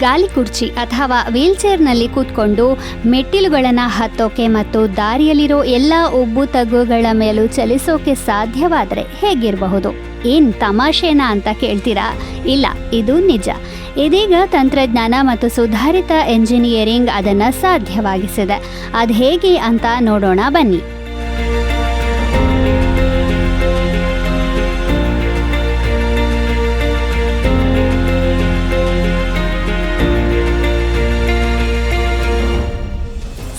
ಗಾಲಿ ಕುರ್ಚಿ ಅಥವಾ ವೀಲ್ಚೇರ್ನಲ್ಲಿ ಕೂತ್ಕೊಂಡು ಮೆಟ್ಟಿಲುಗಳನ್ನು ಹತ್ತೋಕೆ ಮತ್ತು ದಾರಿಯಲ್ಲಿರೋ ಎಲ್ಲ ಉಬ್ಬು ತಗ್ಗುಗಳ ಮೇಲೂ ಚಲಿಸೋಕೆ ಸಾಧ್ಯವಾದರೆ ಹೇಗಿರಬಹುದು? ಏನ್ ತಮಾಷೆನಾ ಅಂತ ಕೇಳ್ತೀರಾ? ಇಲ್ಲ, ಇದು ನಿಜ. ಇದೀಗ ತಂತ್ರಜ್ಞಾನ ಮತ್ತು ಸುಧಾರಿತ ಎಂಜಿನಿಯರಿಂಗ್ ಅದನ್ನು ಸಾಧ್ಯವಾಗಿಸಿದೆ. ಅದು ಹೇಗೆ ಅಂತ ನೋಡೋಣ ಬನ್ನಿ.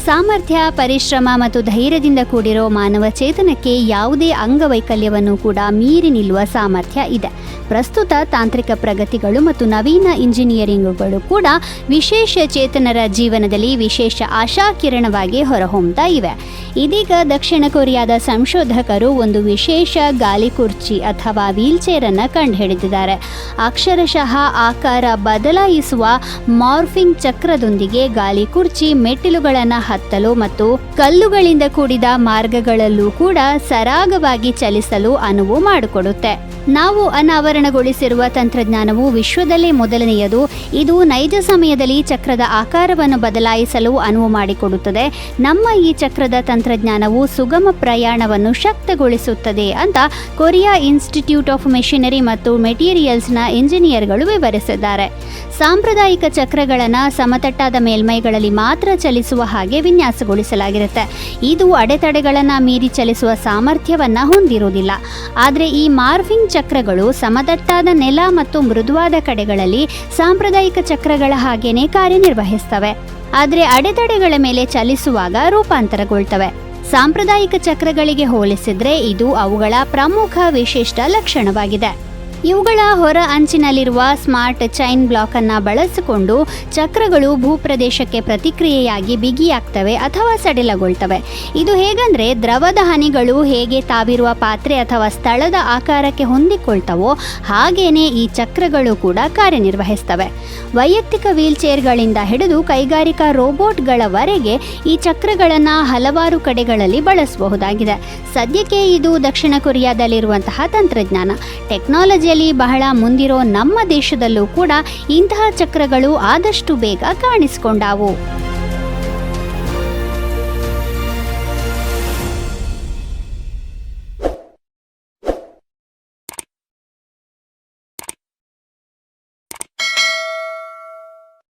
ಸಾಮರ್ಥ್ಯ ಪರಿಶ್ರಮ ಮತ್ತು ಧೈರ್ಯದಿಂದ ಕೂಡಿರೋ ಮಾನವ ಚೇತನಕ್ಕೆ ಯಾವುದೇ ಅಂಗವೈಕಲ್ಯವನ್ನು ಕೂಡ ಮೀರಿ ನಿಲ್ಲುವ ಸಾಮರ್ಥ್ಯ ಇದೆ. ಪ್ರಸ್ತುತ ತಾಂತ್ರಿಕ ಪ್ರಗತಿಗಳು ಮತ್ತು ನವೀನ ಇಂಜಿನಿಯರಿಂಗ್ಗಳು ಕೂಡ ವಿಶೇಷ ಚೇತನರ ಜೀವನದಲ್ಲಿ ವಿಶೇಷ ಆಶಾಕಿರಣವಾಗಿ ಹೊರಹೊಮ್ಮತಾ ಇವೆ. ಇದೀಗ ದಕ್ಷಿಣ ಕೊರಿಯಾದ ಸಂಶೋಧಕರು ಒಂದು ವಿಶೇಷ ಗಾಲಿ ಕುರ್ಚಿ ಅಥವಾ ವೀಲ್ಚೇರನ್ನು ಕಂಡುಹಿಡಿದಿದ್ದಾರೆ. ಅಕ್ಷರಶಃ ಆಕಾರ ಬದಲಾಯಿಸುವ ಮಾರ್ಫಿಂಗ್ ಚಕ್ರದೊಂದಿಗೆ ಗಾಲಿ ಕುರ್ಚಿ ಮೆಟ್ಟಿಲುಗಳನ್ನು ಹತ್ತಲು ಮತ್ತು ಕಲ್ಲುಗಳಿಂದ ಕೂಡಿದ ಮಾರ್ಗಗಳಲ್ಲೂ ಕೂಡ ಸರಾಗವಾಗಿ ಚಲಿಸಲು ಅನುವು ಮಾಡಿಕೊಡುತ್ತೆ. ನಾವು ಅನಾವರಣಗೊಳಿಸಿರುವ ತಂತ್ರಜ್ಞಾನವು ವಿಶ್ವದಲ್ಲೇ ಮೊದಲನೆಯದು. ಇದು ನೈಜ ಸಮಯದಲ್ಲಿ ಚಕ್ರದ ಆಕಾರವನ್ನು ಬದಲಾಯಿಸಲು ಅನುವು ಮಾಡಿಕೊಡುತ್ತದೆ. ನಮ್ಮ ಈ ಚಕ್ರದ ತಂತ್ರಜ್ಞಾನವು ಸುಗಮ ಪ್ರಯಾಣವನ್ನು ಶಕ್ತಗೊಳಿಸುತ್ತದೆ ಅಂತ ಕೊರಿಯಾ ಇನ್ಸ್ಟಿಟ್ಯೂಟ್ ಆಫ್ ಮೆಷಿನರಿ ಮತ್ತು ಮೆಟೀರಿಯಲ್ಸ್ನ ಇಂಜಿನಿಯರ್ಗಳು ವಿವರಿಸಿದ್ದಾರೆ. ಸಾಂಪ್ರದಾಯಿಕ ಚಕ್ರಗಳನ್ನು ಸಮತಟ್ಟಾದ ಮೇಲ್ಮೈಗಳಲ್ಲಿ ಮಾತ್ರ ಚಲಿಸುವ ಹಾಗೆ ವಿನ್ಯಾಸಗೊಳಿಸಲಾಗಿರುತ್ತೆ. ಇದು ಅಡೆತಡೆಗಳನ್ನು ಮೀರಿ ಚಲಿಸುವ ಸಾಮರ್ಥ್ಯವನ್ನು ಹೊಂದಿರುವುದಿಲ್ಲ. ಆದರೆ ಈ ಮಾರ್ಫಿಂಗ್ ಚಕ್ರಗಳು ಸಮತಟ್ಟಾದ ನೆಲ ಮತ್ತು ಮೃದುವಾದ ಕಡೆಗಳಲ್ಲಿ ಸಾಂಪ್ರದಾಯಿಕ ಚಕ್ರಗಳ ಹಾಗೇನೆ ಕಾರ್ಯನಿರ್ವಹಿಸ್ತವೆ. ಆದರೆ ಅಡೆತಡೆಗಳ ಮೇಲೆ ಚಲಿಸುವಾಗ ರೂಪಾಂತರಗೊಳ್ತವೆ. ಸಾಂಪ್ರದಾಯಿಕ ಚಕ್ರಗಳಿಗೆ ಹೋಲಿಸಿದ್ರೆ ಇದು ಅವುಗಳ ಪ್ರಮುಖ ವಿಶಿಷ್ಟ ಲಕ್ಷಣವಾಗಿದೆ. ಇವುಗಳ ಹೊರ ಅಂಚಿನಲ್ಲಿರುವ ಸ್ಮಾರ್ಟ್ ಚೈನ್ ಬ್ಲಾಕ್ ಅನ್ನು ಬಳಸಿಕೊಂಡು ಚಕ್ರಗಳು ಭೂಪ್ರದೇಶಕ್ಕೆ ಪ್ರತಿಕ್ರಿಯೆಯಾಗಿ ಬಿಗಿಯಾಗ್ತವೆ ಅಥವಾ ಸಡಿಲಗೊಳ್ತವೆ. ಇದು ಹೇಗಂದ್ರೆ ದ್ರವದ ಹನಿಗಳು ಹೇಗೆ ತಾವಿರುವ ಪಾತ್ರೆ ಅಥವಾ ಸ್ಥಳದ ಆಕಾರಕ್ಕೆ ಹೊಂದಿಕೊಳ್ತವೋ ಹಾಗೇನೆ ಈ ಚಕ್ರಗಳು ಕೂಡ ಕಾರ್ಯನಿರ್ವಹಿಸ್ತವೆ. ವೈಯಕ್ತಿಕ ವೀಲ್ಚೇರ್ಗಳಿಂದ ಹಿಡಿದು ಕೈಗಾರಿಕಾ ರೋಬೋಟ್ಗಳವರೆಗೆ ಈ ಚಕ್ರಗಳನ್ನು ಹಲವಾರು ಕಡೆಗಳಲ್ಲಿ ಬಳಸಬಹುದಾಗಿದೆ. ಸದ್ಯಕ್ಕೆ ಇದು ದಕ್ಷಿಣ ಕೊರಿಯಾದಲ್ಲಿರುವಂತಹ ತಂತ್ರಜ್ಞಾನ. ಟೆಕ್ನಾಲಜಿಯಲ್ಲಿ ಬಹಳ ಮುಂದಿರೋ ನಮ್ಮ ದೇಶದಲ್ಲೂ ಕೂಡ ಇಂತಹ ಚಕ್ರಗಳು ಆದಷ್ಟು ಬೇಗ ಕಾಣಿಸಿಕೊಂಡಾವು.